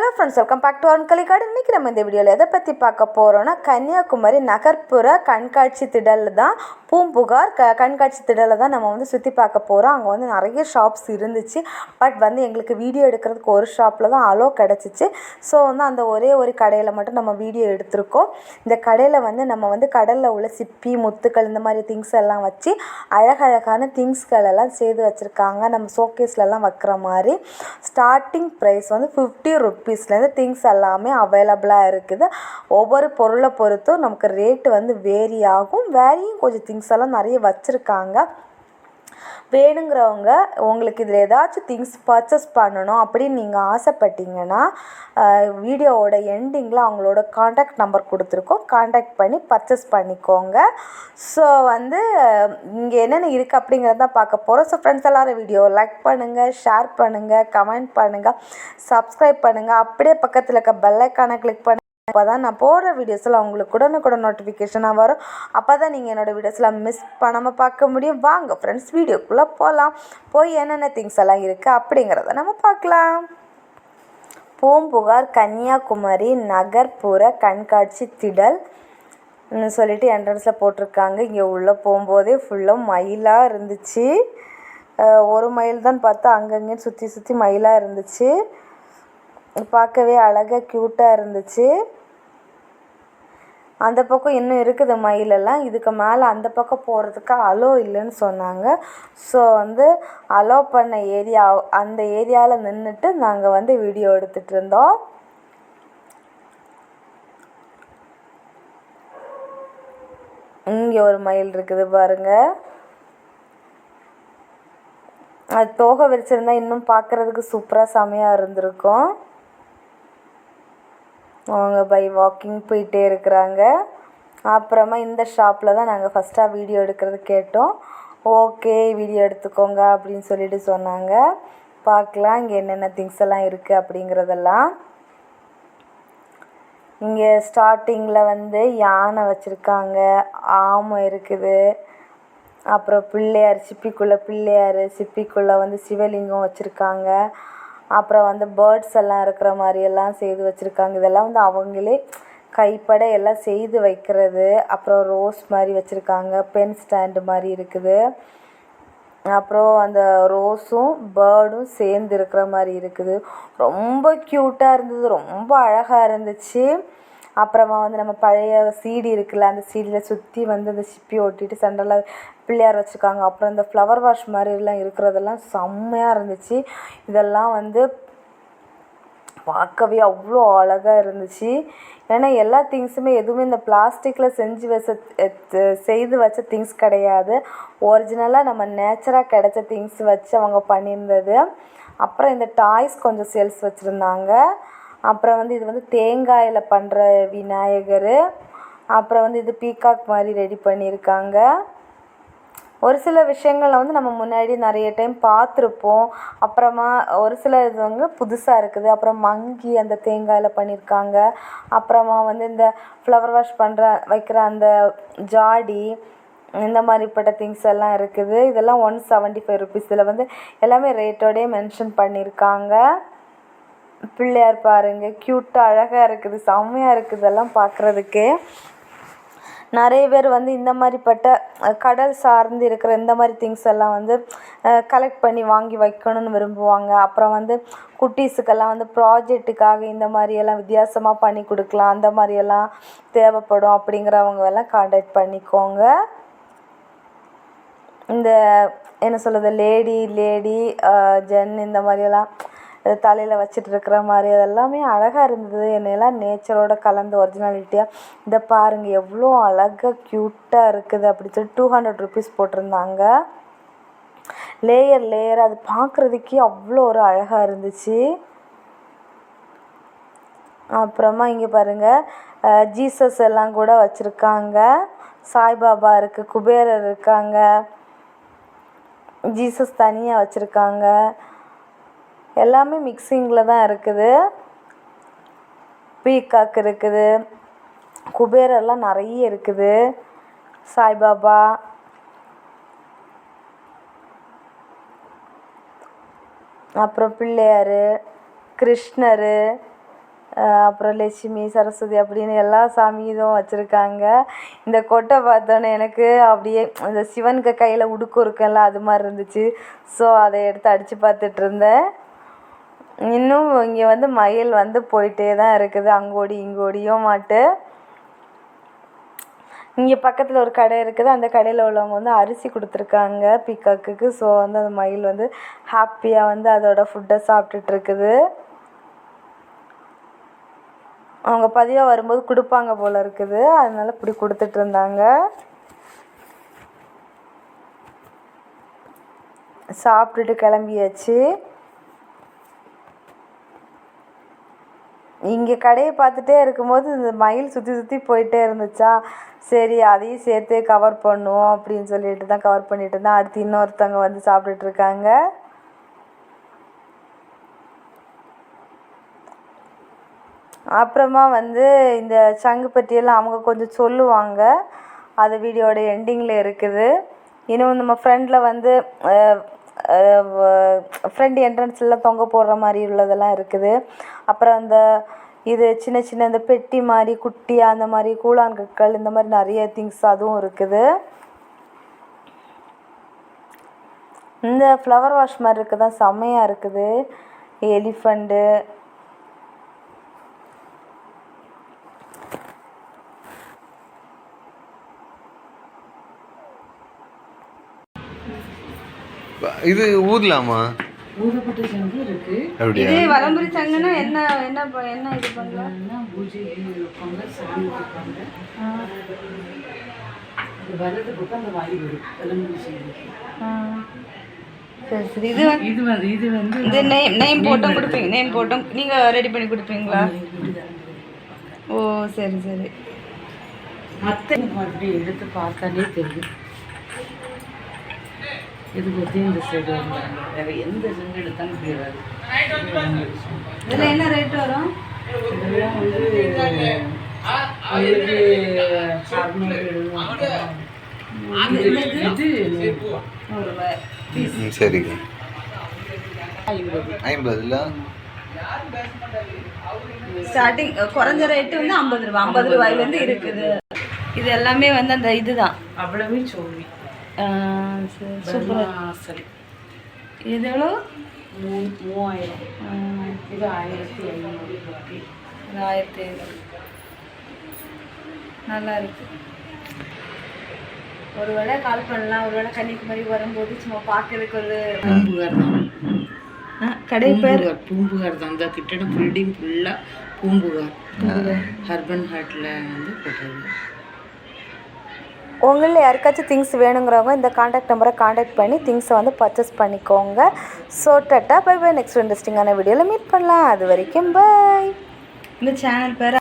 Hello friends welcome back to Arun Kalikkadu இன்றைக்கி நம்ம இந்த வீடியோவில் எதை பற்றி பார்க்க போகிறோன்னா கன்னியாகுமரி நகர்ப்புற கண்காட்சி திடலில் தான் பூம்புகார் க கண்காட்சி திடலை தான் நம்ம வந்து சுற்றி பார்க்க போகிறோம் அங்கே வந்து நிறைய ஷாப்ஸ் இருந்துச்சு. பட் வந்து எங்களுக்கு வீடியோ எடுக்கிறதுக்கு ஒரு ஷாப்பில் தான் அலோ கிடச்சிச்சு. ஸோ வந்து அந்த ஒரே ஒரு கடையில் மட்டும் நம்ம வீடியோ எடுத்திருக்கோம். இந்த கடையில் வந்து நம்ம வந்து கடலில் உள்ள சிப்பி முத்துக்கள் இந்த மாதிரி திங்ஸ் எல்லாம் வச்சு அழகழகான திங்ஸ்கள் எல்லாம் செய்து வச்சுருக்காங்க. நம்ம ஷோகேஸ்லலாம் வைக்கிற மாதிரி. ஸ்டார்டிங் ப்ரைஸ் வந்து ஃபிஃப்டி ருபீஸ்லேருந்து திங்ஸ் எல்லாமே அவைலபிளாக இருக்குது. ஒவ்வொரு பொருளை பொறுத்தும் நமக்கு ரேட்டு வந்து வேரி ஆகும். வேரியும் கொஞ்சம் திங்ஸ் எல்லாம் நிறைய வச்சுருக்காங்க. வேணுங்கிறவங்க உங்களுக்கு இதில் ஏதாச்சும் திங்ஸ் பர்ச்சேஸ் பண்ணணும் அப்படின்னு நீங்கள் ஆசைப்பட்டீங்கன்னா வீடியோவோட எண்டிங்கில் அவங்களோட காண்டாக்ட் நம்பர் கொடுத்துருக்கோம். காண்டாக்ட் பண்ணி பர்ச்சேஸ் பண்ணிக்கோங்க. ஸோ வந்து இங்கே என்னென்ன இருக்குது அப்படிங்கிறத பார்க்க போகிறோம் ஸோ ஃப்ரெண்ட்ஸ் எல்லோரும் வீடியோ லைக் பண்ணுங்கள் ஷேர் பண்ணுங்கள் கமெண்ட் பண்ணுங்கள் சப்ஸ்கிரைப் பண்ணுங்கள் அப்படியே பக்கத்தில் இருக்க பெல்லைக்கானை கிளிக் பண்ணி அப்போ தான் நான் போடுற வீடியோஸில் உங்களுக்கு உடனுக்குடன் நோட்டிஃபிகேஷனாக வரும். அப்போ தான் நீங்கள் என்னோடய வீடியோஸில் மிஸ் பண்ணாமல் பார்க்க முடியும். வாங்க ஃப்ரெண்ட்ஸ் வீடியோக்குள்ளே போகலாம் போய் என்னென்ன திங்ஸ் எல்லாம் இருக்குது அப்படிங்கிறத நம்ம பார்க்கலாம். பூம்புகார் கன்னியாகுமரி நகர்ப்புற கண்காட்சி திடல் சொல்லிட்டு என்ட்ரன்ஸில் போட்டிருக்காங்க. இங்கே உள்ளே போகும்போதே ஃபுல்லாக மயிலாக இருந்துச்சு. ஒரு மயில் தான் பார்த்தா அங்கங்கே சுற்றி சுற்றி மயிலாக இருந்துச்சு. பார்க்கவே அழகாக க்யூட்டாக இருந்துச்சு. அந்த பக்கம் இன்னும் இருக்குது மயிலெல்லாம். இதுக்கு மேலே அந்த பக்கம் போகிறதுக்கு அலோ இல்லைன்னு சொன்னாங்க. ஸோ வந்து அலோ பண்ண ஏரியா அந்த ஏரியாவில் நின்றுட்டு நாங்கள் வந்து வீடியோ எடுத்துகிட்டு இருந்தோம். இங்கே ஒரு மயில் இருக்குது பாருங்கள் அது தோகை விரிச்சிருந்தா இன்னும் பார்க்குறதுக்கு சூப்பராக செமையாக இருந்திருக்கும். அவங்க பை வாக்கிங் போயிட்டே இருக்கிறாங்க. அப்புறமா இந்த ஷாப்பில் தான் நாங்கள் ஃபஸ்ட்டாக வீடியோ எடுக்கிறது கேட்டோம். ஓகே வீடியோ எடுத்துக்கோங்க அப்படின்னு சொல்லிட்டு சொன்னாங்க. பார்க்கலாம் இங்கே என்னென்ன திங்ஸ் எல்லாம் இருக்குது அப்படிங்கிறதெல்லாம். இங்கே ஸ்டார்டிங்கில் வந்து யானை வச்சுருக்காங்க ஆமை இருக்குது. அப்புறம் பிள்ளையார் சிப்பிக்குள்ளே பிள்ளையார் சிப்பிக்குள்ளே வந்து சிவலிங்கம் வச்சுருக்காங்க. அப்புறம் வந்து பேர்ட்ஸ் எல்லாம் இருக்கிற மாதிரியெல்லாம் செய்து வச்சுருக்காங்க. இதெல்லாம் வந்து அவங்களே கைப்பட எல்லாம் செய்து வைக்கிறது. அப்புறம் ரோஸ் மாதிரி வச்சுருக்காங்க. பென் ஸ்டாண்டு மாதிரி இருக்குது. அப்புறம் அந்த ரோஸும் பேர்டும் சேர்ந்து இருக்கிற மாதிரி இருக்குது. ரொம்ப க்யூட்டாக இருந்தது. ரொம்ப அழகாக இருந்துச்சு. அப்புறமா வந்து நம்ம பழைய சீடி இருக்குல்ல அந்த சீடியில் சுற்றி வந்து அந்த சிப்பி ஒட்டிட்டு சென்டரில் பிள்ளையார் வச்சுருக்காங்க. அப்புறம் இந்த ஃப்ளவர் வாஷ் மாதிரிலாம் இருக்கிறதெல்லாம் செம்மையாக இருந்துச்சு. இதெல்லாம் வந்து பார்க்கவே அவ்வளோ அழகாக இருந்துச்சு. ஏன்னா எல்லா திங்ஸுமே எதுவுமே இந்த பிளாஸ்டிக்கில் செஞ்சு வச்ச செய்து வச்ச திங்ஸ் கிடையாது. ஒரிஜினலாக நம்ம நேச்சராக கிடைச்ச திங்ஸ் வச்சு அவங்க பண்ணியிருந்தது. அப்புறம் இந்த டாய்ஸ் கொஞ்சம் சேல்ஸ் வச்சுருந்தாங்க. அப்புறம் வந்து இது வந்து தேங்காயில் பண்ணுற விநாயகர். அப்புறம் வந்து இது பீகாக் மாதிரி ரெடி பண்ணியிருக்காங்க ஒரு சில விஷயங்களில் வந்து நம்ம முன்னாடி நிறைய டைம் பார்த்துருப்போம். அப்புறமா ஒரு சில இது வந்து புதுசாக இருக்குது. அப்புறம் மங்கி அந்த தேங்காயில் பண்ணியிருக்காங்க அப்புறமா வந்து இந்த ஃப்ளவர் வாஷ் பண்ணுற வைக்கிற அந்த ஜாடி இந்த மாதிரிப்பட்ட திங்ஸ் எல்லாம் இருக்குது. இதெல்லாம் ஒன் செவன்ட்டி ஃபைவ் ருபீஸ் இதில் வந்து எல்லாமே ரேட்டோடய மென்ஷன் பண்ணியிருக்காங்க பிள்ளையார் பாருங்கள் க்யூட்டாக அழகாக இருக்குது செம்மையாக இருக்குது இதெல்லாம் பார்க்குறதுக்கே. நிறைய பேர் வந்து இந்த மாதிரிப்பட்ட கடல் சார்ந்து இருக்கிற இந்த மாதிரி திங்ஸ் எல்லாம் வந்து கலெக்ட் பண்ணி வாங்கி வைக்கணும்னு விரும்புவாங்க. அப்புறம் வந்து குட்டீஸுக்கெல்லாம் வந்து ப்ராஜெக்ட்டுக்காக இந்த மாதிரியெல்லாம் வித்தியாசமாக பண்ணி கொடுக்கலாம். அந்த மாதிரியெல்லாம் தேவைப்படும் அப்படிங்கிறவங்க எல்லாம் காண்டாக்ட் பண்ணிக்கோங்க. இந்த என்ன சொல்கிறது லேடி லேடி ஜென் இந்த மாதிரியெல்லாம் தலையில் வச்சுட்டு இருக்கிற மாதிரி அதெல்லாமே அழகாக இருந்தது. என்னையெல்லாம் நேச்சரோட கலந்து ஒரிஜினாலிட்டியாக இதை பாருங்கள் எவ்வளோ அழகாக க்யூட்டாக இருக்குது அப்படி சொல்லி டூ ஹண்ட்ரட் ருபீஸ் போட்டிருந்தாங்க. லேயர் லேயர் அது பார்க்குறதுக்கே அவ்வளோ ஒரு அழகாக இருந்துச்சு. அப்புறமா இங்கே பாருங்கள் ஜீசஸ் எல்லாம் கூட வச்சுருக்காங்க. சாய்பாபா இருக்குது குபேரர் இருக்காங்க. ஜீசஸ் தனியாக வச்சுருக்காங்க. எல்லாமே மிக்சிங்கில் தான் இருக்குது. பீகாக் இருக்குது. குபேரெல்லாம் நிறைய இருக்குது. சாய்பாபா. அப்புறம் பிள்ளையார் கிருஷ்ணர் அப்புறம் லட்சுமி சரஸ்வதி அப்படின்னு எல்லா சாமி இதுவும் வச்சுருக்காங்க. இந்த கொட்டை பார்த்தோன்னே எனக்கு அப்படியே இந்த சிவனுக்கு கையில் உடுக்கு இருக்கும்ல அது மாதிரி இருந்துச்சு. ஸோ அதை எடுத்து அடித்து பார்த்துட்டு இருந்தேன். இன்னும் இங்கே வந்து மயில் வந்து போயிட்டே தான் இருக்குது. அங்கோடி இங்கோடியும் மாட்டு. இங்கே பக்கத்தில் ஒரு கடை இருக்குது. அந்த கடையில் உள்ளவங்க வந்து அரிசி கொடுத்துருக்காங்க பீகாக்குக்கு. ஸோ வந்து அந்த மயில் வந்து ஹாப்பியாக வந்து அதோட ஃபுட்டை சாப்பிட்டுட்டு இருக்குது அவங்க பதிவாக வரும்போது கொடுப்பாங்க போல் இருக்குது. அதனால் இப்படி கொடுத்துட்டு இருந்தாங்க சாப்பிட்டுட்டு கிளம்பியாச்சு. இங்கே கடையை பார்த்துட்டே இருக்கும்போது இந்த மயில் சுற்றி சுற்றி போயிட்டே இருந்துச்சா? சரி அதையும் சேர்த்து கவர் பண்ணுவோம் அப்படின்னு சொல்லிட்டு தான் கவர் பண்ணிட்டு இருந்தேன். அடுத்து இன்னொருத்தவங்க வந்து சாப்பிட்டுட்டு இருக்காங்க. அப்புறமா வந்து இந்த சங்கு பற்றியெல்லாம் அவங்க கொஞ்சம் சொல்லுவாங்க. அது வீடியோட எண்டிங்கில் இருக்குது. இன்னும் நம்ம ஃப்ரெண்டில் வந்து ஃப்ரண்ட் என்ட்ரன்ஸில் தொங்க போடுற மாதிரி உள்ளதெல்லாம் இருக்குது. அப்புறம் அந்த இது சின்ன சின்ன இந்த பெட்டி மாதிரி குட்டியாக அந்த மாதிரி கூழாங்கற்கள் இந்த மாதிரி நிறைய திங்ஸ் அதுவும் இருக்குது. இந்த ஃப்ளவர் வாஷ் மாதிரி இருக்குது தான் செம்மையாக இருக்குது. எலிஃபண்ட்டு இது ஊதலாமா ஊதப்பட்ட சங்கு இருக்கு. அப்படியா? இது வலம்புரி சங்குன்னா என்ன என்ன ப- என்ன இது பண்ணலாம் பூஜை வைப்பாங்க சாமி வைப்பாங்க அது வலது பக்கம் அந்த வாய் வரும் சரி இது வந்து இது வந்து இது நேம் நேம் போட்டும் கொடுப்பீங்க நேம் போட்டும். நீங்கள் ரெடி பண்ணி கொடுப்பீங்களா? ஓ சரி சரி. மற்ற அப்படி எடுத்து பார்த்தாலே தெரியும். இது பற்றி இந்த சைடு வந்தாங்க வேற எந்த சங்கு எடுத்தாலும் இப்படி வராது. இதில் என்ன ரேட் வரும்? இதெல்லாம் வந்து உங்களுக்கு அறுநூறு சரிங்க. ஐம்பது. ஐம்பதுல? ஸ்டார்டிங் குறைஞ்ச ரேட்டு வந்து ஐம்பது ரூபா. ஐம்பது ரூபாயிலேருந்து இருக்குது. இது எல்லாமே வந்து அந்த இதுதான். அவ்வளவே சொல்லி சூப்பர் சரி இது எவ்வளோ? மூவாயிரம். இது ஆயிரத்தி ஐநூறு ஒரு ஆயிரத்தி ஐநூறு. நல்லா இருக்கு. ஒரு வேளை கால் பண்ணலாம். ஒரு வேளை கன்னியாகுமரி வரும்போது சும்மா பார்க்கறதுக்கு ஒரு பூம்புகார் தான். கடை பேர்? பூம்புகார் தான். அந்த கட்டிடம் பில்டிங் ஃபுல்லாக பூம்புகார். ஹர்பன் ஹாட்டில் வந்து போட்டது உங்களில் யாருக்காச்சும் திங்ஸ் வேணுங்கிறவங்க இந்த காண்டாக்ட் நம்பரை காண்டாக்ட் பண்ணி திங்ஸை வந்து பர்ச்சேஸ் பண்ணிக்கோங்க. So tata bye bye next இன்ட்ரெஸ்டிங்கான வீடியோவில் மீட் பண்ணலாம். அது வரைக்கும் பை இந்த சேனல் பேர்